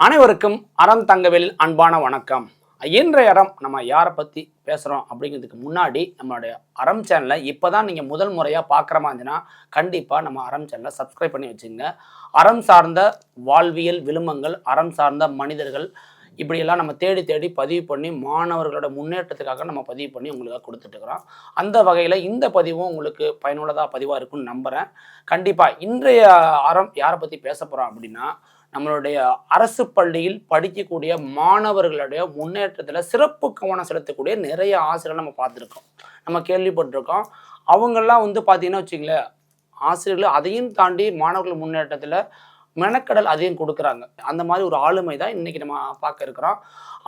அனைவருக்கும் அறம் தங்கவேலில் அன்பான வணக்கம். இன்றைய அறம் நம்ம யாரை பற்றி பேசுகிறோம் அப்படிங்கிறதுக்கு முன்னாடி நம்மளுடைய அறம் சேனலை இப்போ தான் நீங்கள் முதல் முறையாக பார்க்குற மாதிரினா கண்டிப்பாக நம்ம அறம் சேனலை சப்ஸ்கிரைப் பண்ணி வச்சுங்க அறம் சார்ந்த வாழ்வியல் விழுமங்கள் அறம் சார்ந்த மனிதர்கள் இப்படியெல்லாம் நம்ம தேடி தேடி பதிவு பண்ணி மாணவர்களோட முன்னேற்றத்துக்காக நம்ம பதிவு பண்ணி உங்களுக்காக கொடுத்துட்ருக்குறோம் அந்த வகையில் இந்த பதிவும் உங்களுக்கு பயனுள்ளதாக பதிவாக இருக்கும்னு நம்புகிறேன் கண்டிப்பாக இன்றைய அறம் யாரை பற்றி பேச போகிறோம் அப்படின்னா நம்மளுடைய அரசு பள்ளியில் படிக்கக்கூடிய மாணவர்களுடைய முன்னேற்றத்தில் சிறப்பு கவனம் செலுத்தக்கூடிய நிறைய ஆசிரியர்கள் நம்ம பார்த்துருக்கோம். நம்ம கேள்விப்பட்டிருக்கோம். அவங்கெல்லாம் வந்து பார்த்தீங்கன்னா வச்சுங்களேன் ஆசிரியர்கள் அதையும் தாண்டி மாணவர்கள் முன்னேற்றத்தில் மெனக்கடல் அதையும் கொடுக்குறாங்க. அந்த மாதிரி ஒரு ஆளுமை தான் இன்றைக்கி நம்ம பார்க்க இருக்கிறோம்.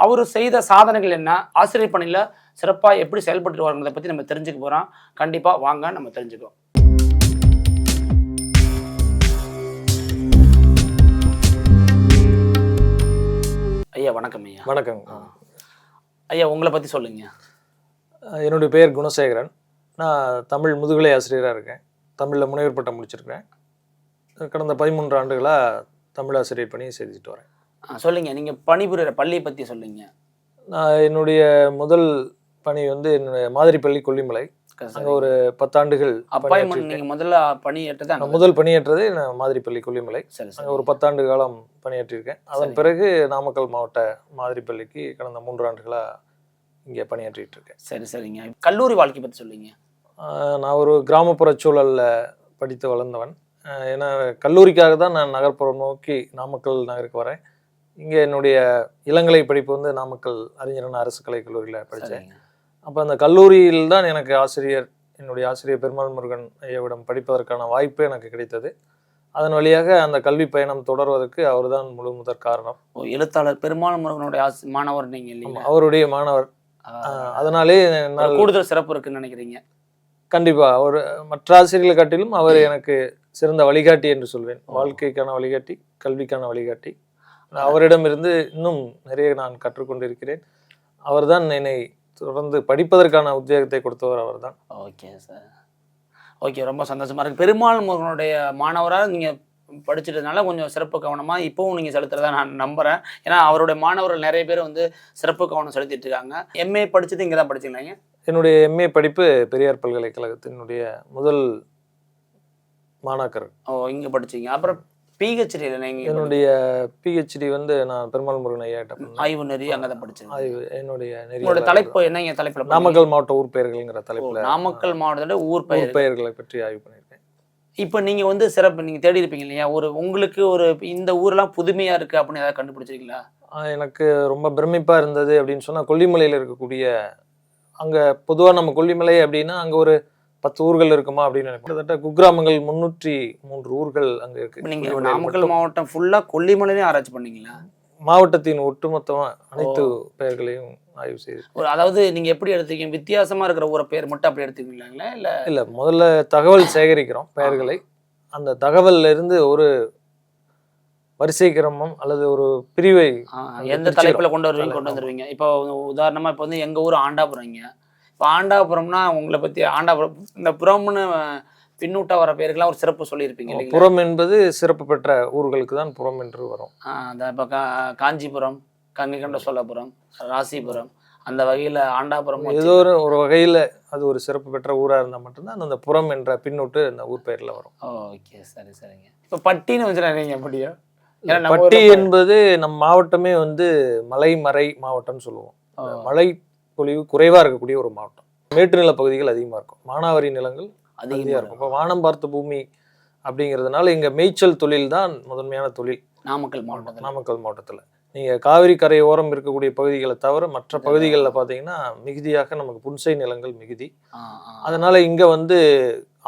அவர் செய்த சாதனைகள் என்ன? ஆசிரியர் பணியில் சிறப்பாக எப்படி செயல்பட்டு வராங்கிறத பற்றி நம்ம தெரிஞ்சுக்க போகிறோம் கண்டிப்பாக வாங்க நம்ம தெரிஞ்சுக்குவோம். ஐயா வணக்கம் ஐயா. வணக்கம். ஐயா உங்களை பற்றி சொல்லுங்க. என்னுடைய பெயர் குணசேகரன். நான் தமிழ் முதுகலை ஆசிரியராக இருக்கேன். தமிழில் முனைவர் பட்டம் முடிச்சிருக்கேன் கடந்த பதிமூன்று ஆண்டுகளாக தமிழ் ஆசிரியர் பணியை செய்துட்டு வரேன். ஆ, சொல்லுங்க நீங்கள் பணிபுரிகிற பள்ளியை பற்றி சொல்லுங்க. நான் என்னுடைய முதல் பணி வந்து என்னுடைய மாதிரி பள்ளி கொல்லிமலை. அங்கே ஒரு பத்தாண்டுகள் அப்பாயின்மெண்ட். நீங்கள் முதல்ல பணி ஏற்றது நான் முதல் பணியேற்றது நான் மாதிரி பள்ளி கொல்லிமலை. சரி அங்கே ஒரு பத்தாண்டு காலம் பணியாற்றியிருக்கேன். அதன். பிறகு நாமக்கல் மாவட்ட மாதிரி பள்ளிக்கு கடந்த மூன்று ஆண்டுகளாக இங்கே பணியாற்றிட்டு இருக்கேன் சரி சரிங்க. கல்லூரி வாழ்க்கை பற்றி சொல்லுங்க. நான் ஒரு கிராமப்புற சூழலில் படித்து வளர்ந்தவன். ஏன்னா கல்லூரிக்காக தான் நான் நகர்ப்புறம் நோக்கி நாமக்கல் நகருக்கு வரேன். இங்கே என்னுடைய இளங்கலை படிப்பு வந்து நாமக்கல் அறிஞரன் அரசு கலைக் கல்லூரியில் படித்தேன். அப்போ அந்த கல்லூரியில் தான் எனக்கு ஆசிரியர் என்னுடைய ஆசிரியர் பெருமாள் முருகன் ஐயாவிடம் படிப்பதற்கான வாய்ப்பு எனக்கு கிடைத்தது. அதன் வழியாக அந்த கல்வி பயணம் தொடர்வதற்கு அவர்தான் முழு முதற் காரணம். எழுத்தாளர் பெருமாள் முருகனுடைய மாணவர் நீங்கள் அவருடைய மாணவர். அதனாலே கூடுதல் சிறப்பு இருக்குன்னு நினைக்கிறீங்க? கண்டிப்பா அவர் மற்ற ஆசிரியர்களை காட்டிலும் அவர் எனக்கு சிறந்த வழிகாட்டி என்று சொல்வேன். வாழ்க்கைக்கான வழிகாட்டி கல்விக்கான வழிகாட்டி. அவரிடமிருந்து இன்னும் நிறைய நான் கற்றுக்கொண்டிருக்கிறேன். அவர்தான் என்னை தொடர்ந்து படிப்பதற்கான உத்வேகத்தை கொடுத்தவர் அவர்தான். ஓகே சார் ஓகே ரொம்ப சந்தோஷமா இருக்கு. பெருமாள் முருகனுடைய மாணவராக நீங்கள் படிச்சிட்டதுனால கொஞ்சம் சிறப்பு கவனமாக இப்போவும் நீங்கள் செலுத்துறதா நான் நம்புகிறேன் ஏன்னா அவருடைய மாணவர்கள் நிறைய பேர் வந்து சிறப்பு கவனம் செலுத்திட்டு இருக்காங்க. எம்ஏ படிச்சது இங்கே தான் படிச்சிங்களா என்னுடைய எம்ஏ படிப்பு பெரியார் பல்கலைக்கழகத்தினுடைய முதல் மாணாக்கர். ஓ இங்கே படிச்சீங்க. அப்புறம் பிஹெச்டியில் நீங்கள் என்னுடைய பிஹெச்டி வந்து நான் பெருமாள் முருகன் ஐயா கிட்ட பண்ணேன். ஆய்வு நெறி அங்கே தான் படிச்சீங்க ஆய்வு என்னுடைய உங்களோட நெறிய தலைப்பு என்னங்க தலைப்பில் நாமக்கல் மாவட்ட ஊர் பெயர்கள்ங்கிற தலைப்புல நாமக்கல் மாவட்டத்தோட ஊர் பெயர். பெயர்களை பற்றி ஆய்வு பண்ணியிருக்கேன். இப்போ நீங்க வந்து சிறப்பு நீங்க தேடி இருப்பீங்க இல்லையா? ஒரு உங்களுக்கு ஒரு இந்த ஊர்லாம் புதுமையா இருக்கு அப்படின்னு ஏதாவது கண்டுபிடிச்சிருக்கீங்களா? எனக்கு ரொம்ப பிரமிப்பா இருந்தது அப்படின்னு சொன்னா கொல்லிமலையில் இருக்கக்கூடிய அங்க பொதுவா நம்ம கொல்லிமலை அப்படின்னா அங்க ஒரு பத்து ஊர்கள் இருக்குமா அப்படின்னு நினைப்போம். கிட்டத்தட்ட குக்கிராமங்கள் முன்னூற்றி மூன்று ஊர்கள் அங்க இருக்கு. இப்ப நீங்க கொல்லிமலையில் நாமக்கல். மாவட்டம் ஃபுல்லா கொல்லிமலையும் ஆராய்ச்சி பண்ணீங்களா? மாவட்டத்தின் ஒட்டுமொத்தமா அனைத்து பெயர்களையும் ஆய்வு செய்து. ஒரு அதாவது நீங்க எப்படி எடுத்துக்கீங்க வித்தியாசமா இருக்கிற ஊரை பேர் மட்டும் அப்படி எடுத்துக்கீங்களா இல்ல இல்ல முதல்ல தகவல் சேகரிக்கிறோம் பெயர்களை. அந்த தகவல்ல இருந்து ஒரு வரிசை கிரமம் அல்லது ஒரு பிரிவை எந்த. தலைப்புல கொண்டு வருவீங்க கொண்டு. வந்துருவீங்க. இப்போ உதாரணமா இப்போ வந்து எங்க ஊர் ஆண்டாபுரம்ங்க. இப்போ ஆண்டாபுரம்னா உங்களை பத்தி ஆண்டாபுரம் இந்த புறம்னு பின்னூட்டா வர பேருக்கெல்லாம் ஒரு சிறப்பு சொல்லியிருப்பீங்க புறம் என்பது சிறப்பு பெற்ற ஊர்களுக்கு தான் புறம் என்று வரும். அந்த இப்போ கா காஞ்சிபுரம் கங்கைகொண்ட சோழபுரம் ராசிபுரம் அந்த வகையில் ஆண்டாபுரம் ஏதோ ஒரு ஒரு வகையில அது ஒரு சிறப்பு பெற்ற ஊரா இருந்தா மட்டும்தான் அந்த புறம் என்ற பின்னோட்டு அந்த ஊர் பெயர்ல வரும். ஓகே சரி சரிங்க. இப்போ பட்டின்னு வச்சுருக்கீங்க எப்படியோ? பட்டி என்பது நம் மாவட்டமே வந்து மலை மறை மாவட்டம்னு சொல்லுவோம். மழை பொழிவு குறைவா இருக்கக்கூடிய ஒரு மாவட்டம். மேட்டு நில பகுதிகள் அதிகமா இருக்கும். மானாவாரி நிலங்கள் அதிகமா அதிகமாக இருக்கும். இப்போ வானம் பார்த்த பூமி அப்படிங்கிறதுனால இங்க மேய்ச்சல் தொழில் தான் முதன்மையான தொழில். நாமக்கல் மாவட்டத்தில். நாமக்கல் மாவட்டத்துல. நீங்க காவிரி கரையோரம் இருக்கக்கூடிய பகுதிகளை தவிர மற்ற பகுதிகளில் பார்த்தீங்கன்னா மிகுதியாக நமக்கு புன்சை நிலங்கள் மிகுதி. அதனால இங்க வந்து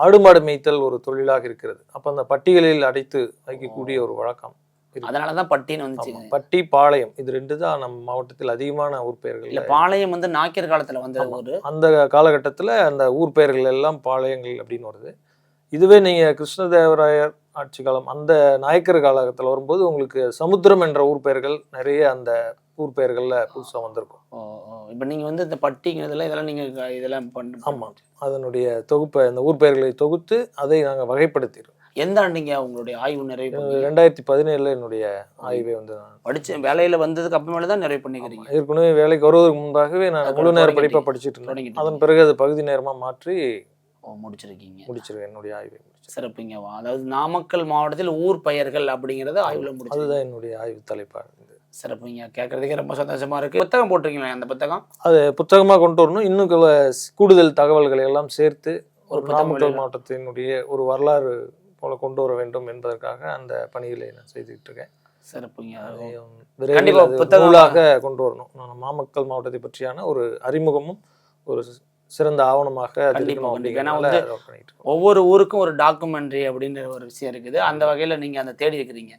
ஆடு மாடு மேய்த்தல் ஒரு தொழிலாக இருக்கிறது. அப்ப அந்த பட்டிகளில் அடைத்து வைக்கக்கூடிய ஒரு வழக்கம். அதனால தான் பட்டின்னு. வந்துச்சு பட்டி பாளையம் இது ரெண்டு தான் நம்ம மாவட்டத்தில் அதிகமான ஊர் இல்ல பெயர்கள் பாளையம் வந்து நாக்கியர் காலத்துல வந்த. ஊர் அந்த காலகட்டத்துல அந்த ஊர் பெயர்கள் எல்லாம் பாளையங்கள் அப்படின்னு வருது இதுவே நீங்க கிருஷ்ணதேவராயர் ஆட்சி காலம் அந்த நாயக்கர் காலகட்டத்தில் வரும்போது உங்களுக்கு சமுத்திரம் என்ற ஊர் பெயர்கள் நிறைய அந்த ஊர் பெயர்கள்ல புதுசா வந்திருக்கும் இப்போ நீங்க வந்து இந்த பட்டிங்கிறதுல இதெல்லாம் நீங்க க- இதெல்லாம் பண்ணு ஆமா. அதனுடைய தொகுப்பை அந்த ஊர் பெயர்களை தொகுத்து அதை நாங்கள் வகைப்படுத்திடுறோம் எந்த ஆண்டு நீங்க உங்களுடைய ஆய்வு நிறைவு? ரெண்டாயிரத்தி பதினேழுல என்னுடைய ஆய்வை வந்து நான் படிச்சு வேலையில வந்ததுக்கு அப்புறமேல தான் நிறைவு பண்ணிக்கிறீங்க. ஏற்கனவே வேலைக்கு வருவதற்கு முன்பாகவே நான் முழு நேர தொடங்கிட்டீங்க. படிப்பா படிச்சுட்டு இருந்தேன். அதன் பிறகு அது பகுதி நேரமா மாற்றி முடிச்சிருக்கீங்க. முடிச்சிருவேன் என்னுடைய ஆய்வை முடிச்சிருக்கேன் சிறப்புங்க அதாவது நாமக்கல் மாவட்டத்தில் ஊர் பெயர்கள் அப்படிங்கறத ஆய்வுல முடிச்சு அதுதான் என்னுடைய ஆய்வு தலைப்பா இருந்தது. சிறப்புங்க. கேட்கறதுக்கே ரொம்ப சந்தோஷமா இருக்கு. புத்தகம் போட்டிருக்கீங்களா அந்த புத்தகம்? அது புத்தகமா கொண்டு வரணும். இன்னும் கூடுதல் தகவல்களை எல்லாம் சேர்த்து ஒரு நாமக்கல் மாவட்டத்தினுடைய ஒரு வரலாறு போல கொண்டு வர வேண்டும் என்பதற்காக அந்த பணிகளை நான் செய்துட்டு இருக்கேன். சிறப்புங்க. நூலாக கொண்டு வரணும். நான் நாமக்கல் மாவட்டத்தை பற்றியான ஒரு அறிமுகமும் ஒரு சிறந்த ஆவணமாக. ஒவ்வொரு ஊருக்கும் ஒரு டாக்குமெண்ட்ரி அப்படின்ற ஒரு விஷயம் இருக்குது. அந்த வகையில நீங்க அந்த தேடி இருக்கிறீங்க.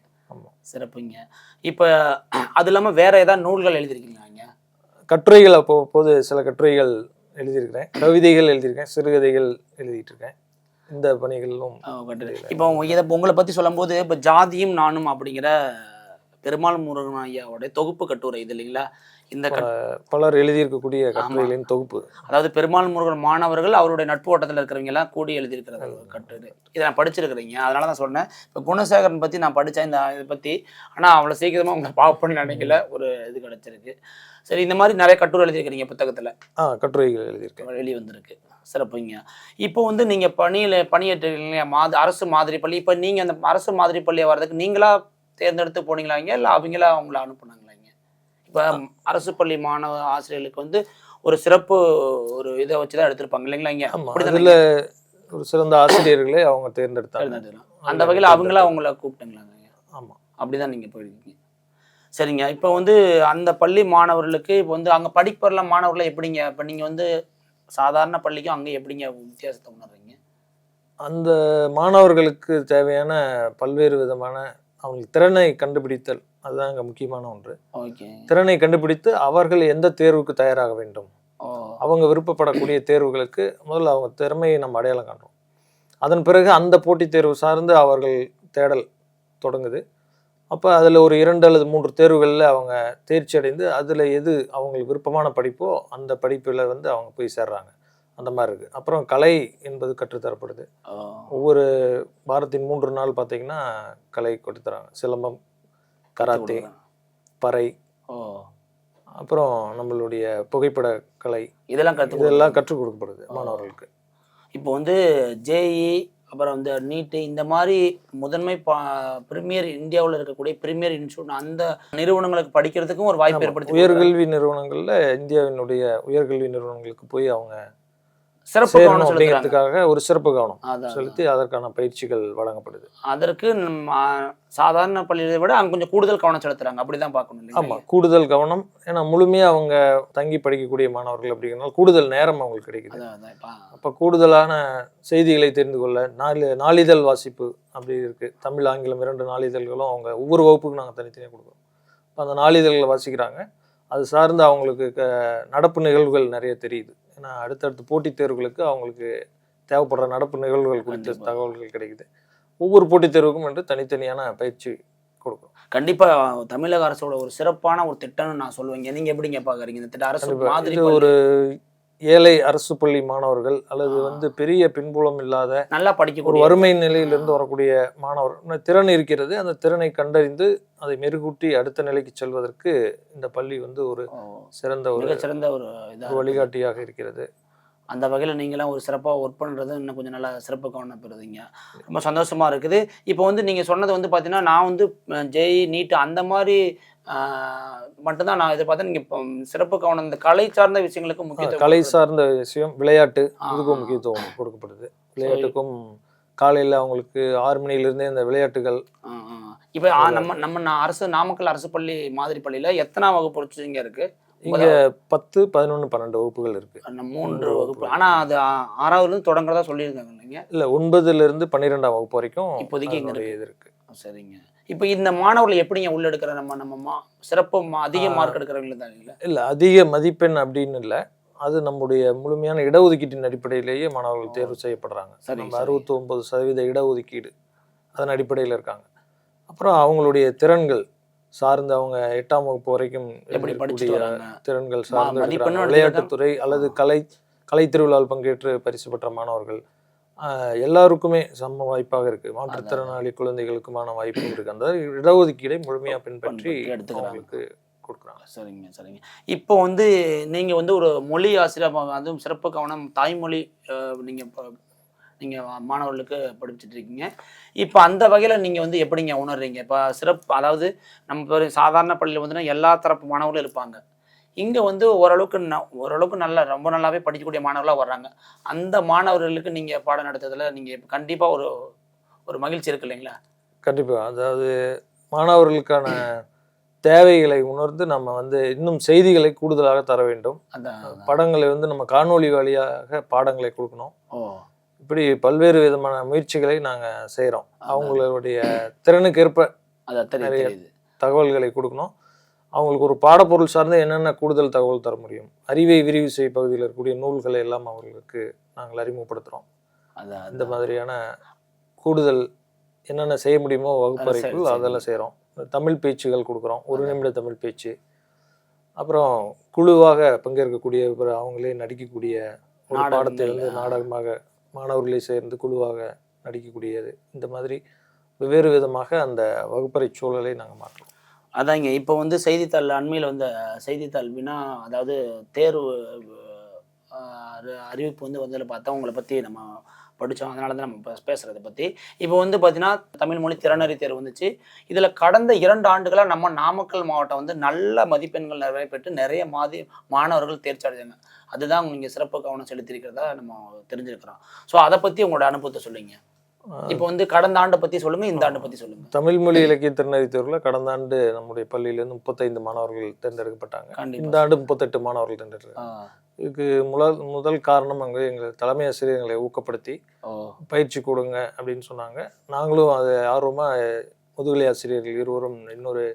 சிறப்புங்க. இப்ப அது இல்லாம வேற ஏதாவது நூல்கள் எழுதிருக்கீங்களா கட்டுரைகள் அப்போது சில கட்டுரைகள் எழுதியிருக்கிறேன். கவிதைகள் எழுதியிருக்கேன். சிறுகதைகள் எழுதிட்டு இருக்கேன். இந்த பணிகளிலும் இப்போ இதை உங்களை பத்தி சொல்லும்போது இப்போ ஜாதியும் நானும் அப்படிங்கிற பெருமாள் முருகன் ஐயாவோட தொகுப்பு கட்டுரை இது இல்லைங்களா? இந்த பலர் எழுதியிருக்கக்கூடிய கட்டுரைகளின் தொகுப்பு. அதாவது பெருமாள் முருகன் மாணவர்கள் அவருடைய நட்பு வட்டத்தில் இருக்கிறவங்க எல்லாம் கூடி எழுதியிருக்கிறது ஒரு கட்டுரை. இதை நான் படிச்சிருக்கிறீங்க. அதனால தான் சொன்னேன் இப்போ குணசேகரன் பற்றி நான் படித்தேன் இந்த இதை பற்றி ஆனால் அவ்வளோ சீக்கிரமாக உங்களை பார்ப்பேன்னு நினைக்கல. ஒரு இது கிடச்சிருக்கு. சரி இந்த மாதிரி நிறைய கட்டுரை எழுதியிருக்கிறீங்க புத்தகத்தில். ஆ கட்டுரைகள் எழுதியிருக்கேன். வெளியே வந்திருக்கு சிறப்புங்க. இப்போ வந்து நீங்கள் பணியில் பணியேற்றுறீங்க மாத அரசு மாதிரி பள்ளி இப்போ நீங்கள் அந்த அரசு மாதிரி பள்ளியை வர்றதுக்கு நீங்களா தேர்ந்தெடுத்து போனீங்களாங்க? இல்லை அவங்களா அவங்கள அனுப்புனாங்களாங்க? இப்போ அரசு பள்ளி மாணவ ஆசிரியர்களுக்கு வந்து ஒரு சிறப்பு ஒரு இதை வச்சு தான் எடுத்திருப்பாங்க இல்லைங்களா இங்க ஆமா அப்படிதானே? ஒரு சிறந்த ஆசிரியர்களை அவங்க தேர்ந்தெடுத்தாங்க. அந்த வகையில் அவங்களா அவங்கள கூப்பிட்டாங்களாங்க? ஆமா. அப்படிதான் நீங்க போயிருக்கீங்க. சரிங்க. இப்போ வந்து அந்த பள்ளி மாணவர்களுக்கு இப்போ வந்து அங்க படிப்பெல்லாம் மாணவர்களை எப்படிங்க? இப்போ நீங்க வந்து சாதாரண பள்ளிக்கும் அங்க எப்படிங்க வித்தியாசத்தை உணர்றீங்க? அந்த மாணவர்களுக்கு தேவையான பல்வேறு விதமான அவங்களுக்கு திறனை கண்டுபிடித்தல் அதுதான் அங்க முக்கியமான ஒன்று. திறனை கண்டுபிடித்து அவர்கள் எந்த தேர்வுக்கு தயாராக வேண்டும்? அவங்க விருப்பப்படக்கூடிய தேர்வுகளுக்கு முதல்ல அவங்க திறமையை நம்ம அடையாளம் காண்றோம். அதன் பிறகு அந்த போட்டித் தேர்வு சார்ந்து அவர்கள் தேடல் தொடங்குது. அப்போ அதில் ஒரு இரண்டு அல்லது மூன்று தேர்வுகளில் அவங்க தேர்ச்சி அடைந்து அதில் எது அவங்களுக்கு விருப்பமான படிப்போ அந்த படிப்பில் வந்து அவங்க போய் சேர்றாங்க. அந்த மாதிரி இருக்குது அப்புறம் கலை என்பது கற்றுத்தரப்படுது. ஒவ்வொரு வாரத்தின் மூன்று நாள் பார்த்தீங்கன்னா கலை கற்றுத்தராங்க. சிலம்பம் கராத்தே பறை அப்புறம் நம்மளுடைய புகைப்பட கலை இதெல்லாம் கற்று இதெல்லாம் கற்றுக் கொடுக்கப்படுது மாணவர்களுக்கு. இப்போ வந்து ஜேஇ அப்புறம் வந்து நீட்டு இந்த மாதிரி முதன்மை பா பிரீமியர் இந்தியாவில் இருக்கக்கூடிய பிரீமியர் இன்ஸ்டியூட் அந்த நிறுவனங்களுக்கு படிக்கிறதுக்கும் ஒரு வாய்ப்பு. ஏற்படுத்தி உயர்கல்வி நிறுவனங்கள்ல இந்தியாவினுடைய உயர்கல்வி நிறுவனங்களுக்கு போய் அவங்க சிறப்பு கவனம் செலுத்துறாங்க. அப்படிங்கிறதுக்காக ஒரு சிறப்பு கவனம் செலுத்தி அதற்கான பயிற்சிகள் வழங்கப்படுது. அதற்கு சாதாரண பள்ளியை விட அங்க கொஞ்சம் கூடுதல் கவனம் செலுத்துறாங்க. அப்படிதான் பார்க்கணும் ஆமா கூடுதல் கவனம். ஏன்னா முழுமையா அவங்க தங்கி படிக்கக்கூடிய மாணவர்கள் அப்படிங்கிறனால கூடுதல் நேரம் அவங்களுக்கு கிடைக்குது. அப்ப கூடுதலான செய்திகளை தெரிந்து கொள்ள நாளி நாளிதழ் வாசிப்பு அப்படி இருக்கு. தமிழ் ஆங்கிலம் இரண்டு நாளிதழ்களும் அவங்க ஒவ்வொரு வகுப்புக்கும் நாங்கள் தனித்தனியாக கொடுக்குறோம். அந்த நாளிதழ்களை வாசிக்கிறாங்க. அது சார்ந்து அவங்களுக்கு நடப்பு நிகழ்வுகள் நிறைய தெரியுது. ஏன்னா அடுத்தடுத்த போட்டித் தேர்வுகளுக்கு அவங்களுக்கு தேவைப்படுற நடப்பு நிகழ்வுகள் குறித்த. தகவல்கள் கிடைக்குது ஒவ்வொரு போட்டித் தேர்வுக்கும் என்று தனித்தனியான பயிற்சி கொடுக்குறோம் கண்டிப்பா தமிழக அரசோட ஒரு சிறப்பான ஒரு திட்டம்னு நான் சொல்லுவேங்க நீங்க எப்படிங்க பாக்குறீங்க இந்த திட்டம் அரசு. மாதிரி. ஒரு ஏழை அரசு பள்ளி மாணவர்கள் அல்லது வந்து பெரிய பின்புலம் இல்லாத நல்லா ஒரு படிக்கக்கூடிய வறுமை நிலையிலிருந்து வரக்கூடிய மாணவர். திறன் இருக்கிறது. அந்த திறனை கண்டறிந்து அதை மெருகூட்டி அடுத்த நிலைக்கு செல்வதற்கு இந்த பள்ளி வந்து ஒரு சிறந்த ஒரு மிகச்சிறந்த ஒரு ஒரு வழிகாட்டியாக இருக்கிறது. அந்த வகையில் நீங்களாம் ஒரு சிறப்பாக ஒர்க் பண்ணுறது இன்னும் கொஞ்சம் நல்லா சிறப்பு கவனம் பெறுதீங்க ரொம்ப சந்தோஷமா இருக்குது. இப்போ வந்து நீங்கள் சொன்னது வந்து பார்த்தீங்கன்னா நான் வந்து ஜெய் நீட் அந்த மாதிரி மட்டும்தான் நான் எதிர்பார்த்தேன் நீங்கள் இப்போ சிறப்பு கவனம் இந்த கலை சார்ந்த விஷயங்களுக்கு முக்கியத்துவம் கலை. சார்ந்த விஷயம் விளையாட்டு இதுக்கும். முக்கியத்துவம் கொடுக்கப்படுது. விளையாட்டுக்கும் காலையில் அவங்களுக்கு ஆறு மணிலிருந்தே இந்த விளையாட்டுகள். இப்போ நம்ம நம்ம அரசு நாமக்கல் அரசு பள்ளி மாதிரி பள்ளியில் எத்தனாம் வகுப்பு இங்கே இருக்கு? இங்க பத்து பதினொன்று பன்னெண்டு வகுப்புகள் இருக்கு. அந்த மூன்று வகுப்பு. ஆனால் அது ஆறாவதுலேருந்து தொடங்குறதா சொல்லியிருக்காங்க இல்லைங்க? இல்ல ஒன்பதுல இருந்து பன்னிரெண்டாம் வகுப்பு வரைக்கும் இப்போதைக்கு இது இருக்கு. சரிங்க. இப்போ இந்த மாணவர்கள் எப்படிங்க உள்ளெடுக்கிற நம்ம நம்ம சிறப்பு அதிக. மார்க் எடுக்கிறவங்க தான் இல்லை? இல்ல அதிக மதிப்பெண் அப்படின்னு இல்ல. அது நம்முடைய முழுமையான இடஒதுக்கீட்டின் அடிப்படையிலேயே மாணவர்கள் தேர்வு செய்யப்படுறாங்க. நம்ம. அறுபத்தி ஒன்பது சதவீத இடஒதுக்கீடு அதன் அடிப்படையில் இருக்காங்க. அப்புறம் அவங்களுடைய திறன்கள் சார்ந்து அவங்க எட்டாம் வகுப்பு வரைக்கும் எப்படி வராங்க? திறன்கள் சார்ந்து விளையாட்டுத்துறை அல்லது கலை கலை திருவிழாவில் பங்கேற்று பரிசு பெற்ற மாணவர்கள் எல்லாருக்குமே சம வாய்ப்பாக இருக்கு. மாற்றுத்திறனாளி குழந்தைகளுக்குமான வாய்ப்பு இருக்கு. அந்த இடஒதுக்கீடை முழுமையா பின்பற்றி பின்பற்றி எடுத்துக்கிறாங்க. அவங்களுக்கு கொடுக்குறாங்க. சரிங்க சரிங்க. இப்போ வந்து நீங்கள் வந்து ஒரு மொழி ஆசிரியர் அதுவும் சிறப்பு கவனம் தாய்மொழி நீங்கள் நீங்கள் மாணவர்களுக்கு படிச்சுட்டு இருக்கீங்க. இப்போ அந்த வகையில் நீங்கள் வந்து எப்படிங்க உணர்றீங்க? இப்போ சிறப்பு அதாவது நம்ம சாதாரண பள்ளியில் வந்து எல்லா தரப்பு மாணவர்களும் இருப்பாங்க. இங்கே வந்து ஓரளவுக்கு ந ஓரளவுக்கு நல்லா ரொம்ப நல்லாவே படிக்கக்கூடிய மாணவர்களாக வர்றாங்க. அந்த மாணவர்களுக்கு நீங்கள் பாடம் நடத்துறதுல நீங்கள் கண்டிப்பாக ஒரு ஒரு மகிழ்ச்சி இருக்கு இல்லைங்களா? கண்டிப்பா. அதாவது மாணவர்களுக்கான தேவைகளை உணர்ந்து நம்ம வந்து இன்னும் செய்திகளை கூடுதலாக தர வேண்டும். அந்த படங்களை வந்து நம்ம காணொளி வழியாக பாடங்களை கொடுக்கணும். இப்படி பல்வேறு விதமான முயற்சிகளை நாங்க செய்றோம். அவங்களுடைய திறனுக்கு ஏற்ப நிறைய தகவல்களை கொடுக்கணும். அவங்களுக்கு ஒரு பாடப்பொருள் சார்ந்து என்னென்ன கூடுதல் தகவல் தர முடியும்? அறிவை விரிவு செய் பகுதியில் இருக்கக்கூடிய நூல்களை எல்லாம் அவர்களுக்கு நாங்கள் அறிமுகப்படுத்துகிறோம் அதான் இந்த மாதிரியான கூடுதல் என்னென்ன செய்ய முடியுமோ வகுப்பறைக்குள். அதெல்லாம் செய்கிறோம் தமிழ் பேச்சுகள் கொடுக்குறோம். ஒரு நிமிட தமிழ் பேச்சு. அப்புறம் குழுவாக பங்கேற்கக்கூடிய அவங்களே நடிக்கக்கூடிய ஒரு நாடகங்கள், பாடத்தை வந்து ஆ. நாடகமாக மாணவர்களே சேர்ந்து குழுவாக நடிக்கக்கூடியது. இந்த மாதிரி வெவ்வேறு விதமாக அந்த வகுப்பறை சூழலை நாங்கள் மாற்றுறோம். அதாங்க இப்போ வந்து செய்தித்தாள் அண்மையில் வந்த செய்தித்தாள் வினா அதாவது தேர்வு அறி- அறிவிப்பு வந்து வந்ததில் பார்த்தா உங்களை பற்றி நம்ம படித்தோம் அதனால தான் நம்ம பே- பற்றி இப்போ வந்து பார்த்தீங்கன்னா தமிழ் மொழி திறனறி தேர்வு வந்துச்சு. இதில் கடந்த இரண்டு ஆண்டுகளாக நம்ம நாமக்கல் மாவட்டம் வந்து நல்ல மதிப்பெண்கள் நிறைய பெற்று நிறைய மாதி மாணவர்கள் தேர்ச்சி அடைஞ்சாங்க. அதுதான் நீங்கள் சிறப்பு கவனம் செலுத்தியிருக்கிறதா நம்ம தெரிஞ்சிருக்கிறோம். ஸோ அதை பற்றி உங்களோட அனுபவத்தை சொல்லுங்கள் இப்போ வந்து கடந்த ஆண்டை பற்றி சொல்லுங்க இந்த ஆண்டை பற்றி சொல்லுங்க. தமிழ் மொழி இலக்கிய திறனறி தேர்வில் கடந்த ஆண்டு நம்முடைய பள்ளியிலேருந்து முப்பத்தைந்து மாணவர்கள் தேர்ந்தெடுக்கப்பட்டாங்க. இந்த ஆண்டு முப்பத்தெட்டு மாணவர்கள் தேர்ந்தெடுக்கிறாங்க. இதுக்கு முதல் முதல் காரணம் அங்கே எங்கள் தலைமை ஆசிரியர் எங்களை ஊக்கப்படுத்தி பயிற்சி கொடுங்க அப்படின்னு சொன்னாங்க. நாங்களும் அதை ஆர்வமாக முதுகலை ஆசிரியர்கள் இருவரும் இன்னொரு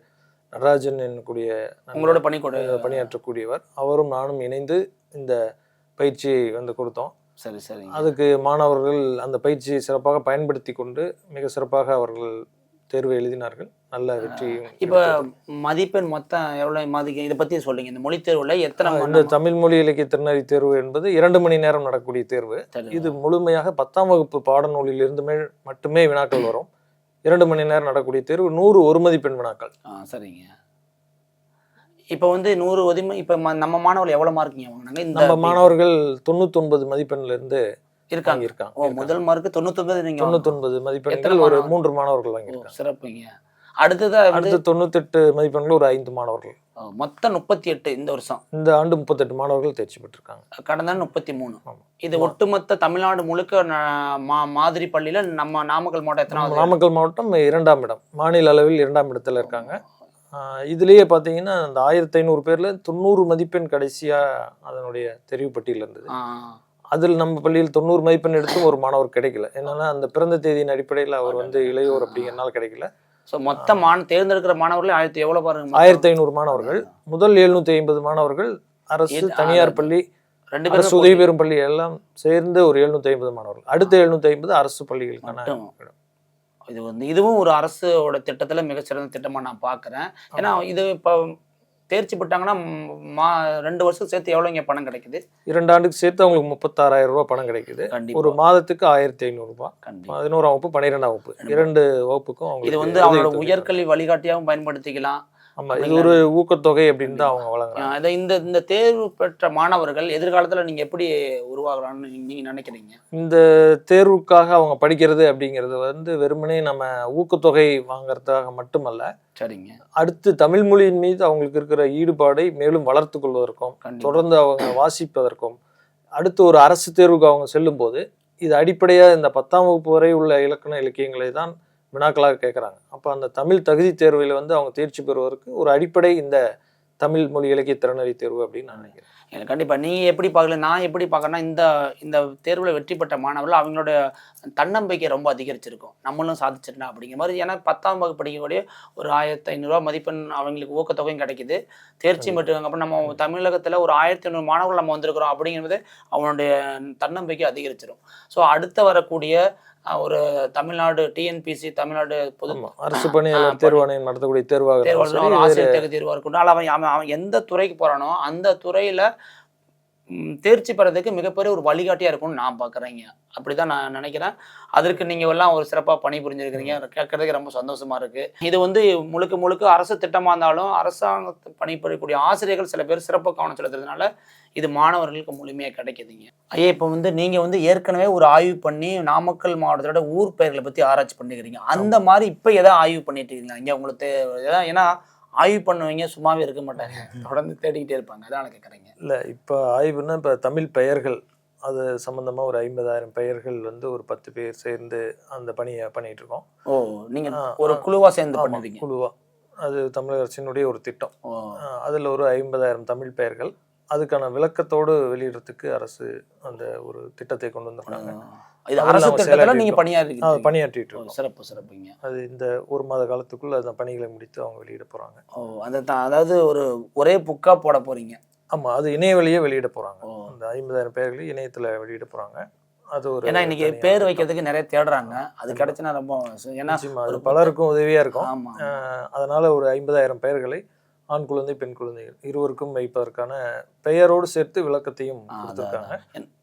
நடராஜன் என்னக்கூடிய உங்களோட அஹ், பணியாற்றக்கூடியவர். அவரும் நானும் இணைந்து இந்த பயிற்சியை வந்து கொடுத்தோம். சரி சரிங்க. அதுக்கு மாணவர்கள் அந்த பயிற்சியை சிறப்பாக பயன்படுத்தி கொண்டு மிக சிறப்பாக அவர்கள் தேர்வு எழுதினார்கள். நல்ல வெற்றி இப்போ மதிப்பெண் மொத்தம் எவ்வளவு மதிக்க இதை பத்தி சொல்லுங்க. இந்த மொழி தேர்வுல எத்தனை இந்த தமிழ் மொழி இலக்கிய திறனறி தேர்வு என்பது இரண்டு மணி நேரம் நடக்கக்கூடிய தேர்வு? இது முழுமையாக பத்தாம் வகுப்பு பாடநூலில் இருந்துமே மட்டுமே வினாக்கள் வரும். இரண்டு மணி நேரம் நடக்கக்கூடிய தேர்வு நூறு ஒரு மதிப்பெண் வினாக்கள். ஆ சரிங்க. இப்போ வந்து நூறு ஒதுமை இப்போ நம்ம மாணவர்கள் எவ்வளவு மார்க்குங்க வாங்கினாங்க? இந்த நம்ம மாணவர்கள் தொண்ணூத்தொன்பது மதிப்பெண்ல இருந்து இருக்காங்க. வாங்கியிருக்காங்க. ஓ முதல் மார்க் தொண்ணூத்தொன்பது நீங்க வாங்க- தொண்ணூத்தொன்பது மதிப்பெண்கள் ஒரு? மூன்று மாணவர்கள் வாங்கியிருக்காங்க. சிறப்புங்க. அடுத்ததா அடுத்து தொண்ணூத்தெட்டு மதிப்பெண்கள் ஒரு ஐந்து மாணவர்கள். மொத்தம் முப்பத்தி எட்டு இந்த வருஷம். இந்த ஆண்டு முப்பத்தெட்டு மாணவர்கள் தேர்ச்சி பெற்றிருக்காங்க. கடந்த முப்பத்தி மூணு. இது ஒட்டுமொத்த தமிழ்நாடு முழுக்க மா மாதிரி பள்ளியில நம்ம நாமக்கல் மாவட்டம் நாமக்கல் மாவட்டம் இரண்டாம் இடம். மாநில அளவில் இரண்டாம் இடத்துல இருக்காங்க. இதுலயே பாத்தீங்கன்னா அந்த ஆயிரத்தி ஐநூறு பேர்ல தொண்ணூறு மதிப்பெண் கடைசியா அதனுடைய தெரிவு பட்டியல் இருந்தது. அதில் நம்ம பள்ளியில் தொண்ணூறு மதிப்பெண் எடுத்தும் ஒரு மாணவர் கிடைக்கல. என்னன்னா அந்த பிறந்த தேதியின் அடிப்படையில் அவர் வந்து இளையோர் அப்படிங்கிறனால கிடைக்கல. ஸோ மொத்த மாண தேர்ந்தெடுக்கிற மாணவர்களே ஆயிரத்தி எவ்வளவு பாருங்க? ஆயிரத்தி ஐநூறு மாணவர்கள். முதல் எழுநூத்தி ஐம்பது மாணவர்கள் அரசு தனியார் பள்ளி ரெண்டு பேரும் உதவி பெறும் பள்ளி எல்லாம் சேர்ந்து ஒரு எழுநூத்தி ஐம்பது மாணவர்கள். அடுத்த எழுநூத்தி ஐம்பது அரசு பள்ளிகளுக்கான. இது வந்து இதுவும் ஒரு அரசோட திட்டத்துல மிகச்சிறந்த திட்டமா நான் பார்க்கறேன் ஏன்னா இது இப்போ தேர்ச்சி பெற்றாங்கன்னா ம், ரெண்டு வருஷம் சேர்த்து எவ்வளோங்க பணம் கிடைக்குது? இரண்டு ஆண்டுக்கு சேர்த்து அவங்களுக்கு முப்பத்தாறாயிரம் ரூபாய் பணம் கிடைக்குது. கண்டிப்பா. ஒரு மாதத்துக்கு ஆயிரத்தி ஐநூறு ரூபாய். கண்டிப்பா. பதினோராம் வகுப்பு பன்னிரெண்டாம் வகுப்பு. இரண்டு வகுப்புக்கும் இது வந்து அவங்களோட உயர்கல்வி வழிகாட்டியாகவும் பயன்படுத்திக்கலாம். ஆமா இது ஒரு ஊக்கத்தொகை அப்படின்னு தான் அவங்க வழங்குறாங்க. அஹ் இதை இந்த இந்த தேர்வு பெற்ற மாணவர்கள் எதிர்காலத்துல நீங்க எப்படி உருவாகலாம்னு நீங்க- நீங்க நினைக்கிறீங்க? இந்த தேர்வுக்காக அவங்க படிக்கிறது அப்படிங்கிறது வந்து வெறுமனே நம்ம ஊக்கத்தொகை வாங்குறதுக்காக மட்டுமல்ல சரிங்க. அடுத்து தமிழ் மொழியின் மீது அவங்களுக்கு இருக்கிற ஈடுபாடை மேலும் வளர்த்து கொள்வதற்கும் தொடர்ந்து அவங்க வாசிப்பதற்கும் அடுத்து ஒரு அரசு தேர்வுக்கு அவங்க செல்லும்போது இது அடிப்படையா இந்த பத்தாம் வகுப்பு வரை உள்ள இலக்கண இலக்கியங்களை தான் வினாக்களாக கேட்குறாங்க. அப்போ அந்த தமிழ் தகுதி தேர்வில் வந்து அவங்க தேர்ச்சி பெறுவதற்கு ஒரு அடிப்படை இந்த தமிழ் மொழி இலக்கிய திறனறி தேர்வு அப்படின்னு நான் நினைக்கிறேன். எனக்கு கண்டிப்பா. நீங்க எப்படி பார்க்கல நான் எப்படி பார்க்கறேன்னா இந்த இந்த தேர்வுல வெற்றி பெற்ற மாணவர்கள் அவங்களோட தன்னம்பிக்கை ரொம்ப அதிகரிச்சிருக்கும். நம்மளும் சாதிச்சிடலாம் அப்படிங்கிற மாதிரி. ஏன்னா பத்தாம் வகுப்பு படிக்கக்கூடிய ஒரு ஆயிரத்தி ஐநூறுரூவா மதிப்பெண் அவங்களுக்கு ஊக்கத்தொகையும் கிடைக்குது. தேர்ச்சி பெற்றுக்காங்க. அப்போ நம்ம தமிழகத்துல ஒரு ஆயிரத்தி ஐநூறு மாணவர்கள் நம்ம வந்திருக்கிறோம் அப்படிங்கிறது அவனுடைய தன்னம்பிக்கை அதிகரிச்சிடும் ஸோ அடுத்து வரக்கூடிய ஒரு தமிழ்நாடு டிஎன்பிசி தமிழ்நாடு பொது அரசு பணியாளர் தேர்வாணையம் நடத்தக்கூடிய தேர்வாக வேறு ஆசிரியர் தகுதி தேர்வாக இருக்கட்டும். அவன் அவன் எந்த துறைக்கு போறானோ அந்த துறையில தேர்ச்சி பெறதுக்கு மிகப்பெரிய ஒரு வழிகாட்டியா இருக்கும்னு நான் பார்க்குறேங்க அப்படிதான் நான் நினைக்கிறேன். அதற்கு நீங்க எல்லாம் ஒரு சிறப்பா பணி புரிஞ்சிருக்கிறீங்க. கேட்கறதுக்கு ரொம்ப சந்தோஷமா இருக்கு. இது வந்து முழுக்க முழுக்க அரசு திட்டமா இருந்தாலும் அரசாங்கத்து பணிபுரியக்கூடிய ஆசிரியர்கள் சில பேர் சிறப்பு கவனம் செலுத்துறதுனால இது மாணவர்களுக்கு முழுமையாக கிடைக்குதுங்க. ஐயா இப்போ வந்து நீங்கள் வந்து ஏற்கனவே ஒரு ஆய்வு பண்ணி நாமக்கல் மாவட்டத்தோட ஊர் பெயர்களை பற்றி ஆராய்ச்சி பண்ணிக்கிறீங்க அந்த மாதிரி இப்போ எதாவது ஆய்வு பண்ணிட்டு இருக்கீங்களா இங்கே உங்களுக்கு ஏன்னா ஆய்வு பண்ணுவீங்க சும்மாவே இருக்க மாட்டாங்க. தொடர்ந்து தேடிக்கிட்டே இருப்பாங்க. அதான் கேட்குறேங்க இல்ல இப்போ ஆய்வுன்னா இப்போ தமிழ் பெயர்கள் அது சம்பந்தமா ஒரு ஐம்பதாயிரம் பெயர்கள் வந்து ஒரு பத்து பேர் சேர்ந்து அந்த பணியை பண்ணிட்டு இருக்கோம். ஓ நீங்கள் ஒரு. குழுவாக சேர்ந்து ஆமா, பண்ணுவீங்க. குழுவா. அது தமிழக அரசினுடைய ஒரு திட்டம். அதுல ஒரு ஐம்பதாயிரம் தமிழ் பெயர்கள். அதுக்கான விளக்கத்தோடு வெளியிடறதுக்கு அரசு அந்த ஒரு திட்டத்தை கொண்டு வந்திருக்காங்க. இது அரசு திட்டத்தில் நீங்கள் இருக்கீங்க. பணியாற்றிட்டு இருக்கோம். சிறப்பு சிறப்புங்க. அது இந்த ஒரு மாத காலத்துக்குள்ள அந்த பணிகளை முடித்து அவங்க வெளியிட போறாங்க. ஓ அந்த தான் அதாவது ஒரு ஒரே புக்காக போட போறீங்க. ஆமா அது இணைய வழியே வெளியிட போறாங்க. ஓ. அந்த ஐம்பதாயிரம் பேர்களை இணையத்துல வெளியிட போறாங்க. அது ஒரு ஏன்னா இன்னைக்கு பேர். வைக்கிறதுக்கு நிறைய தேடுறாங்க. அது கிடைச்சுன்னா ரொம்ப ஏன்னா அது பலருக்கும் உதவியா இருக்கும். அதனால ஒரு ஐம்பதாயிரம் பெயர்களை ஆண் குழந்தை பெண் குழந்தைகள் இருவருக்கும் வைப்பதற்கான பெயரோடு சேர்த்து விளக்கத்தையும் கொடுத்துருக்காங்க.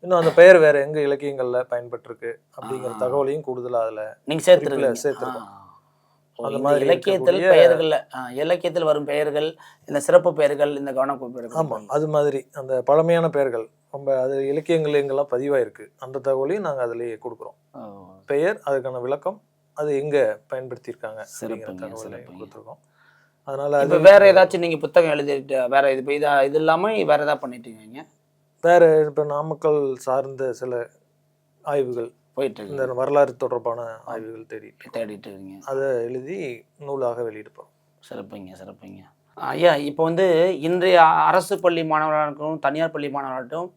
இன்னும் அந்த பெயர் வேற எங்க இலக்கியங்கள்ல பயன்பட்டிருக்கு அப்படிங்கிற. தகவலையும் கூடுதலா அதுல நீங்க சேர்த்துருக்கீங்க சேர்த்திருக்கோம். அந்த மாதிரி இலக்கியத்தில் பெயர்கள்ல இலக்கியத்தில் வரும் பெயர்கள் இந்த சிறப்பு பெயர்கள் இந்த கவனப்பு பெயர்கள் ஆமா அது மாதிரி அந்த பழமையான பெயர்கள் ரொம்ப அது இலக்கியங்கள் எங்கெல்லாம் பதிவாயிருக்கு அந்த தகவலையும் நாங்க அதுலயே கொடுக்குறோம் பெயர் அதுக்கான விளக்கம் அது எங்க பயன்படுத்தியிருக்காங்க அப்படிங்கிற தகவலை. கொடுத்துருக்கோம் அதனால இப்ப அது வேற ஏதாச்சும் நீங்க புத்தகம் எழுதிட்டு வேற இது இப்ப இதா இது இல்லாம வேற ஏதாவது பண்ணிட்டு இருக்கீங்க? வேற இப்ப நாமக்கல் சார்ந்த சில ஆய்வுகள் போயிட்டு இந்த வரலாறு தொடர்பான ஆய்வுகள் தேடி தேடிட்டு இருக்கீங்க. அதை எழுதி நூலாக வெளியிடுப்போம் சிறப்புங்க சிறப்புங்க. ஐயா இப்போ வந்து இன்றைய அரசு பள்ளி மாணவர்களாக இருக்கட்டும் தனியார் பள்ளி மாணவர்களாகட்டும்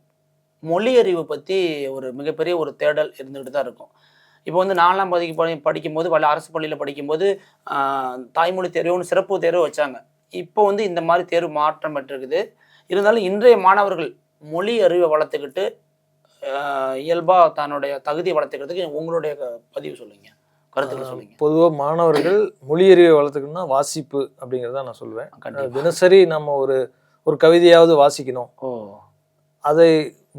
மொழி அறிவு பற்றி ஒரு மிகப்பெரிய ஒரு தேடல் இருந்துகிட்டு தான் இருக்கும். இப்போ வந்து நாலாம் படி படிக்கும்போது பல அரசு பள்ளியில் படிக்கும்போது தாய்மொழி தேர்வுன்னு சிறப்பு தேர்வு வச்சாங்க. இப்போ வந்து இந்த மாதிரி தேர்வு மாற்றம் பெற்றிருக்குது. இருந்தாலும் இன்றைய மாணவர்கள் மொழி அறிவை வளர்த்துக்கிட்டு இயல்பாக தன்னுடைய தகுதியை வளர்த்துக்கிறதுக்கு உங்களுடைய பதிவு சொல்லுங்க. கருத்துக்கள் சொல்லுங்க. பொதுவாக மாணவர்கள் மொழியறிவை வளர்த்துக்கணும்னா வாசிப்பு அப்படிங்கிறத நான் சொல்லுவேன் தினசரி நம்ம ஒரு ஒரு கவிதையாவது வாசிக்கணும். அதை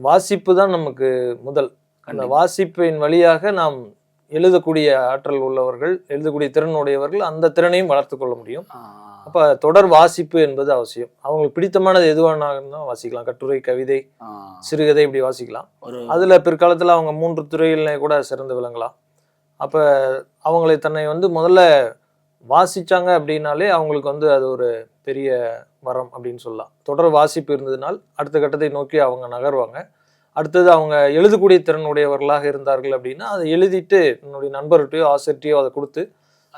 வாசிப்பு தான் நமக்கு முதல். அந்த. வாசிப்பின் வழியாக நாம் எழுதக்கூடிய ஆற்றல் உள்ளவர்கள் எழுதக்கூடிய திறன் உடையவர்கள் அந்த திறனையும் வளர்த்து கொள்ள முடியும். அப்ப தொடர் வாசிப்பு என்பது அவசியம். அவங்களுக்கு பிடித்தமானது எதுவானாலும் வாசிக்கலாம். கட்டுரை கவிதை சிறுகதை இப்படி வாசிக்கலாம். அதுல பிற்காலத்துல அவங்க மூன்று துறையில கூட சிறந்து விளங்கலாம். அப்ப அவங்களை தன்னை வந்து முதல்ல வாசிச்சாங்க அப்படின்னாலே அவங்களுக்கு வந்து அது ஒரு பெரிய வரம் அப்படின்னு சொல்லலாம். தொடர் வாசிப்பு இருந்ததுனால் அடுத்த கட்டத்தை நோக்கி அவங்க நகர்வாங்க. அடுத்தது அவங்க எழுதக்கூடிய திறன் உடையவர்களாக இருந்தார்கள் அப்படின்னா அதை எழுதிட்டு என்னுடைய நண்பர்கிட்டயோ ஆசிரியர்கிட்டயோ அதை கொடுத்து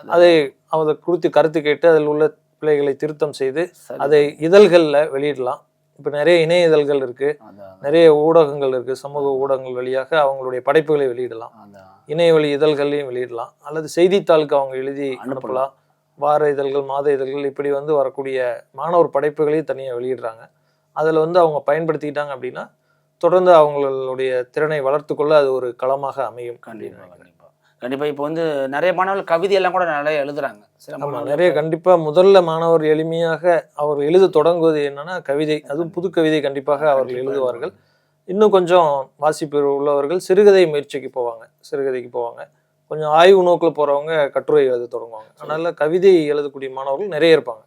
அதை அதை கொடுத்து கருத்து கேட்டு அதில் உள்ள பிள்ளைகளை திருத்தம் செய்து. அதை இதழ்கள்ல வெளியிடலாம். இப்போ நிறைய இணைய இதழ்கள் இருக்கு. நிறைய ஊடகங்கள் இருக்கு. சமூக ஊடகங்கள் வழியாக அவங்களுடைய படைப்புகளை வெளியிடலாம். இணைய வழி இதழ்களையும் வெளியிடலாம். அல்லது செய்தித்தாளுக்கு அவங்க எழுதி. அனுப்பலாம். வார இதழ்கள் மாத இதழ்கள் இப்படி வந்து வரக்கூடிய மாணவர் படைப்புகளையும் தனியாக வெளியிடுறாங்க. அதில் வந்து அவங்க பயன்படுத்திக்கிட்டாங்க அப்படின்னா தொடர்ந்து அவங்களுடைய திறனை வளர்த்து கொள்ள அது ஒரு களமாக அமையும் அப்படின்னு கண்டிப்பா நினைக்கிறேன். கண்டிப்பா. கண்டிப்பா இப்போ வந்து நிறைய மாணவர்கள் கவிதை எல்லாம் கூட நிறைய எழுதுறாங்க. சில மாணவர்கள் நிறைய கண்டிப்பா முதல்ல மாணவர் எளிமையாக அவர் எழுத தொடங்குவது என்னன்னா கவிதை. அதுவும் புது கவிதை கண்டிப்பாக அவர்கள் எழுதுவார்கள். இன்னும் கொஞ்சம் வாசிப்பு உள்ளவர்கள் சிறுகதை முயற்சிக்கு போவாங்க. சிறுகதைக்கு போவாங்க. கொஞ்சம் ஆய்வு நோக்கில் போறவங்க கட்டுரை எழுத தொடங்குவாங்க. அதனால கவிதை எழுதக்கூடிய மாணவர்கள் நிறைய இருப்பாங்க.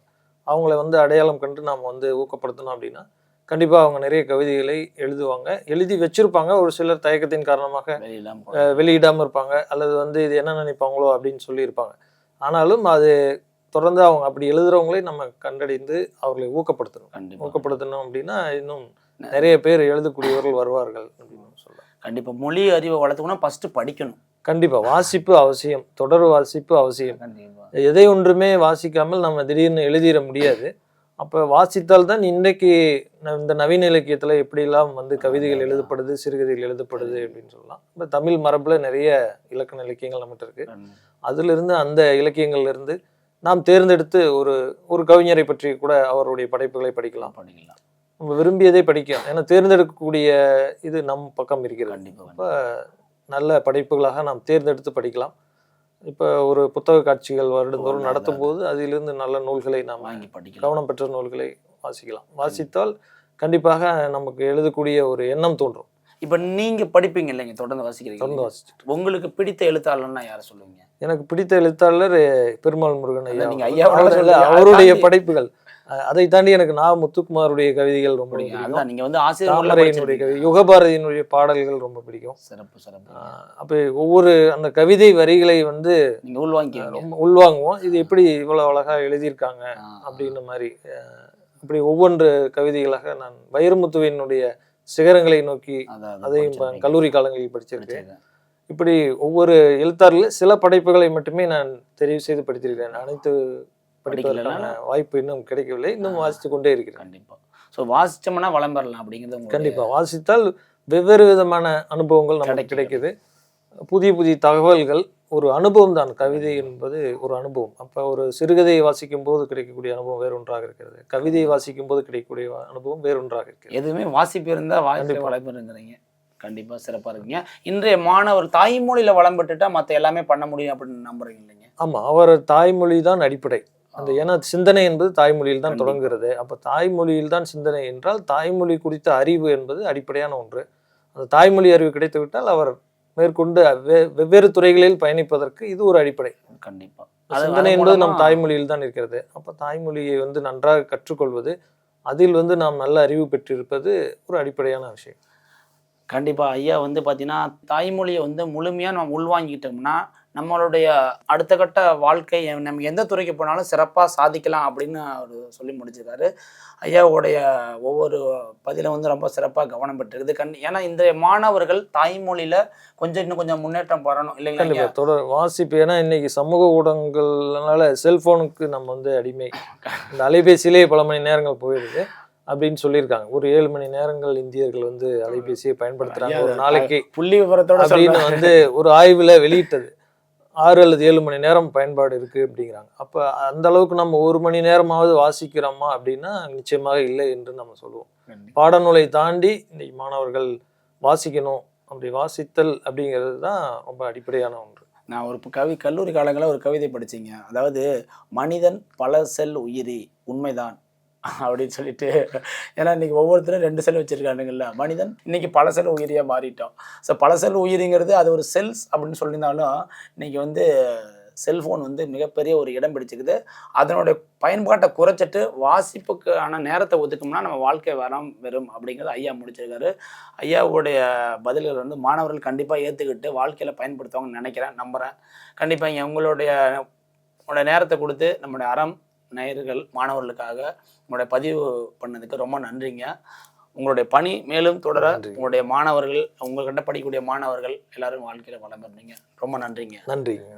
அவங்கள வந்து அடையாளம் கண்டு நாம் வந்து ஊக்கப்படுத்தணும் அப்படின்னா கண்டிப்பா அவங்க நிறைய கவிதைகளை எழுதுவாங்க. எழுதி வச்சிருப்பாங்க. ஒரு சிலர் தயக்கத்தின் காரணமாக வெளியெல்லாம் அஹ் வெளியிடாம இருப்பாங்க. அல்லது வந்து இது என்ன நினைப்பாங்களோ அப்படின்னு சொல்லி இருப்பாங்க ஆனாலும் அது தொடர்ந்து அவங்க அப்படி எழுதுறவங்களே நம்ம கண்டறிந்து அவர்களை ஊக்கப்படுத்தணும். ஊக்கப்படுத்தணும் அப்படின்னா இன்னும் நிறைய பேர் எழுதக்கூடியவர்கள் வருவார்கள் அப்படின்னு சொல்லலாம். கண்டிப்பா. மொழி அறிவை வளர்த்துக்கணும். ஃபர்ஸ்ட் படிக்கணும். கண்டிப்பா. வாசிப்பு அவசியம். தொடர் வாசிப்பு அவசியம். எதை ஒன்றுமே வாசிக்காமல் நம்ம திடீர்னு எழுதிட முடியாது. அப்ப வாசித்தால் தான் இன்றைக்கு இந்த நவீன இலக்கியத்துல எப்படியெல்லாம் வந்து கவிதைகள் எழுதப்படுது சிறுகதைகள் எழுதப்படுது அப்படின்னு சொல்லலாம். இப்ப தமிழ் மரபுல நிறைய இலக்கண இலக்கியங்கள் நம்மகிட்ட இருக்கு. கண்டிப்பா. அதுல இருந்து அந்த இலக்கியங்கள்ல இருந்து நாம் தேர்ந்தெடுத்து ஒரு ஒரு கவிஞரை பற்றி கூட அவருடைய படைப்புகளை படிக்கலாம். படிக்கலாம் நம்ம விரும்பியதை படிக்கலாம். ஏன்னா தேர்ந்தெடுக்கக்கூடிய இது நம் பக்கம் இருக்கிறது. கண்டிப்பா அப்ப நல்ல படைப்புகளாக நாம் தேர்ந்தெடுத்து படிக்கலாம். இப்போ ஒரு புத்தக காட்சிகள் வருடந்தோறும் நடத்தும் போது அதிலிருந்து நல்ல நூல்களை நாம் வாங்கி படிக்கலாம். கவனம் பெற்ற நூல்களை வாசிக்கலாம். வாசித்தால் கண்டிப்பாக நமக்கு எழுதக்கூடிய ஒரு எண்ணம் தோன்றும். இப்போ நீங்க படிப்பீங்க இல்லைங்க தொடர்ந்து வாசிக்கிறீங்க தொடர்ந்து வாசிச்சுட்டு உங்களுக்கு பிடித்த எழுத்தாளர்னா யாரை சொல்லுவீங்க? எனக்கு பிடித்த எழுத்தாளர் பெருமாள் முருகன் ஐயா. அதான் நீங்க அவர்கள். ஐயாவோட அவர் சொல்றீங்க. அதை அவருடைய படைப்புகள். அதை தாண்டி எனக்கு நா முத்துக்குமாருடைய கவிதைகள் ரொம்ப பிடிக்கும். நீங்க வந்து ஆசிரியர் தாமரையினுடைய கவிதை யுகபாரதியினுடைய பாடல்கள் ரொம்ப பிடிக்கும். சிறப்பு சிறப்பு. அப்ப ஒவ்வொரு அந்த கவிதை வரிகளை வந்து நீங்க உள்வாங்கிக்கீங்க ரொம்ப உள்வாங்குவோம். இது எப்படி இவ்வளவு அழகா எழுதியிருக்காங்க அப்படின்ற மாதிரி அப்படி ஒவ்வொன்று கவிதைகளாக நான் வைரமுத்துவினுடைய சிகரங்களை நோக்கி அதையும் கல்லூரி காலங்களில் படிச்சிருக்கேன். இப்படி ஒவ்வொரு எழுத்தாளர்கள் சில படைப்புகளை மட்டுமே நான் தெரிவு செய்து படித்திருக்கிறேன். அனைத்து படிப்பதற்கான வாய்ப்பு இன்னும் கிடைக்கவில்லை. இன்னும் வாசித்து கொண்டே இருக்கிறேன். கண்டிப்பா. சோ வாசிச்சோம்னா வளம் பெறலாம் அப்படிங்கிறது உங்களுடைய- கண்டிப்பா. வாசித்தால் வெவ்வேறு விதமான அனுபவங்கள் நமக்கு கிடைக்குது. புதிய புதிய தகவல்கள் ஒரு அனுபவம் தான். கவிதை என்பது ஒரு அனுபவம். அப்ப ஒரு சிறுகதையை வாசிக்கும் போது கிடைக்கக்கூடிய அனுபவம் வேறொன்றாக இருக்கிறது. கவிதையை வாசிக்கும் போது கிடைக்கக்கூடிய அனுபவம் வேறொன்றாக இருக்கிறது. எதுவுமே வாசிப்பு இருந்தா வாழ்க்கை கண்டிப்பா. வளம் இருந்துறீங்க கண்டிப்பா சிறப்பா இருக்கீங்க. இன்றைய மாணவர் தாய்மொழியில வளம் பெற்றுட்டா மத்த எல்லாமே பண்ண முடியும் அப்படின்னு நம்புறீங்க இல்லைங்க? ஆமா. அவர் தாய்மொழி தான் அடிப்படை. அந்த ஏன்னா சிந்தனை என்பது தாய்மொழியில் தான். தொடங்குகிறது. அப்ப தாய்மொழியில் தான் சிந்தனை என்றால் தாய்மொழி குறித்த அறிவு என்பது அடிப்படையான ஒன்று. அந்த தாய்மொழி அறிவு கிடைத்து விட்டால் அவர் மேற்கொண்டு வெவ்வேறு துறைகளில் பயணிப்பதற்கு இது ஒரு அடிப்படை. கண்டிப்பா. அது- சிந்தனை என்பது நம் தாய்மொழியில் தான் இருக்கிறது. அப்ப தாய்மொழியை வந்து நன்றாக கற்றுக்கொள்வது அதில் வந்து நாம் நல்ல அறிவு பெற்றிருப்பது ஒரு அடிப்படையான விஷயம். கண்டிப்பா. ஐயா வந்து பாத்தீங்கன்னா தாய்மொழியை வந்து முழுமையா நம்ம உள்வாங்கிட்டோம்னா நம்மளுடைய அடுத்த கட்ட வாழ்க்கை நம்ம எந்த துறைக்கு போனாலும் சிறப்பாக சாதிக்கலாம் அப்படின்னு அவர் சொல்லி முடிச்சிருக்காரு. ஐயாவுடைய ஒவ்வொரு பதிலும் வந்து ரொம்ப சிறப்பாக கவனம் பெற்றிருக்குது. கண் ஏன்னா இந்த மாணவர்கள் தாய்மொழியில கொஞ்சம் இன்னும் கொஞ்சம் முன்னேற்றம் பெறணும் இல்லைங்களா? தொடர் வாசிப்பு ஏன்னா இன்னைக்கு சமூக ஊடகங்கள்னால செல்போனுக்கு நம்ம வந்து அடிமை. இந்த அலைபேசியிலே பல மணி நேரங்கள் போயிடுது அப்படின்னு சொல்லியிருக்காங்க. ஒரு ஏழு மணி நேரங்கள் இந்தியர்கள் வந்து அலைபேசியை பயன்படுத்துறாங்க. ஒரு நாளைக்கு புள்ளி விவரத்தோட அப்படின்னு. வந்து ஒரு ஆய்வுல வெளியிட்டது. ஆறு அல்லது ஏழு மணி நேரம் பயன்பாடு இருக்கு அப்படிங்கிறாங்க. அப்ப அந்த அளவுக்கு நம்ம ஒரு மணி நேரமாவது வாசிக்கிறோமா அப்படின்னா நிச்சயமாக இல்லை என்று நம்ம சொல்லுவோம். பாடநூலை தாண்டி இன்னைக்கு மாணவர்கள் வாசிக்கணும். அப்படி வாசித்தல் அப்படிங்கிறது தான் ரொம்ப அடிப்படையான ஒன்று. நான் ஒரு கவி கல்லூரி காலங்களில் ஒரு கவிதை படிச்சீங்க. அதாவது மனிதன் பல செல் உயிரி. உண்மைதான். அப்படின்னு சொல்லிட்டு ஏன்னா இன்னைக்கு ஒவ்வொருத்தரும் ரெண்டு செல் வச்சிருக்கானுங்கல்ல. மனிதன் இன்னைக்கு பல செல் உயிரியாக மாறிட்டோம். ஸோ பல செல் உயிரிங்கிறது அது ஒரு செல்ஸ் அப்படின்னு சொல்லியிருந்தாலும் இன்னைக்கு வந்து செல்ஃபோன் வந்து மிகப்பெரிய ஒரு இடம் பிடிச்சிக்குது அதனுடைய பயன்பாட்டை குறைச்சிட்டு வாசிப்புக்கான நேரத்தை ஒதுக்கோம்னா நம்ம வாழ்க்கை வரம் வெறும் அப்படிங்கிறது ஐயா முடிச்சிருக்காரு. ஐயாவுடைய பதில்கள் வந்து மாணவர்கள் கண்டிப்பாக ஏற்றுக்கிட்டு வாழ்க்கையில் பயன்படுத்துவாங்கன்னு நினைக்கிறேன் நம்புகிறேன் கண்டிப்பாக இங்கே உங்களுடைய உங்களுடைய நேரத்தை கொடுத்து நம்முடைய அறம் நேயர்கள் மாணவர்களுக்காக உங்களுடைய பதிவு பண்ணதுக்கு ரொம்ப நன்றிங்க. உங்களுடைய பணி மேலும் தொடர நன்றி. உங்களுடைய மாணவர்கள் உங்கள்கிட்ட படிக்கக்கூடிய மாணவர்கள் எல்லாரும் வாழ்க்கையில் வளம் ரொம்ப நன்றிங்க. நன்றிங்க